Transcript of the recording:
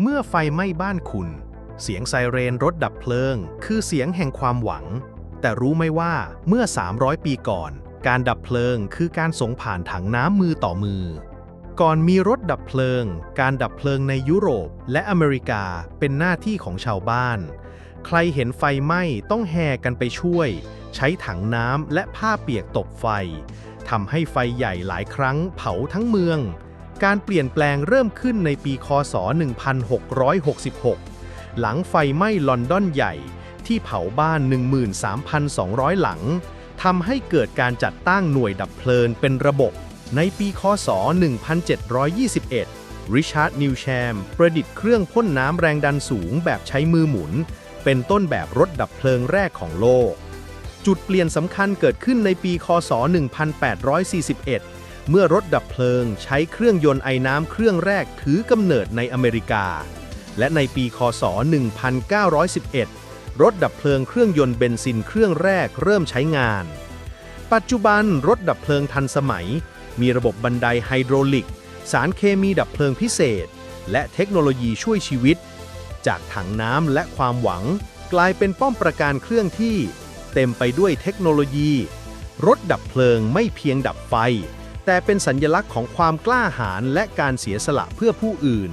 เมื่อไฟไหม้บ้านคุณ เสียงไซเรนรถดับเพลิง คือเสียงแห่งความหวัง แต่รู้ไหมว่าเมื่อ 300 ปีก่อน การดับเพลิงคือการส่งผ่านถังน้ำมือต่อมือ ก่อนมีรถดับเพลิง การดับเพลิงในยุโรปและอเมริกาเป็นหน้าที่ของชาวบ้าน ใครเห็นไฟไหม้ต้องแห่กันไปช่วย ใช้ถังน้ำและผ้าเปียกตบไฟทำให้ไฟใหญ่หลายครั้งเผาทั้งเมือง การเปลี่ยนแปลงเริ่มขึ้นในปีคศ 1666 หลังไฟไหม้ลอนดอนใหญ่ที่เผาบ้าน 13,200 หลังทำให้เกิดการจัดตั้งหน่วยดับเพลิงเป็นระบบ ในปีคศ 1721 ริชาร์ดนิวแชมประดิษฐ์เครื่องพ่นน้ำแรงดันสูงแบบใช้มือหมุน เป็นต้นแบบรถดับเพลิงแรกของโลก จุดเปลี่ยนสำคัญเกิดขึ้นในปีคศ 1841 เมื่อรถดับเพลิงใช้เครื่องยนต์ไอน้ำเครื่องแรกถือกำเนิดในอเมริกา และในปีคศ 1911 รถดับเพลิงเครื่องยนต์เบนซินเครื่องแรกเริ่มใช้งาน ปัจจุบันรถดับเพลิงทันสมัย มีระบบบันไดไฮโดรลิก สารเคมีดับเพลิงพิเศษ และเทคโนโลยีช่วยชีวิต จากถังน้ำและความหวัง กลายเป็นป้อมประการเครื่องที่ เต็มไปด้วยเทคโนโลยี รถดับเพลิงไม่เพียงดับไฟ แต่เป็นสัญลักษณ์ของความกล้าหาญและการเสียสละเพื่อผู้อื่น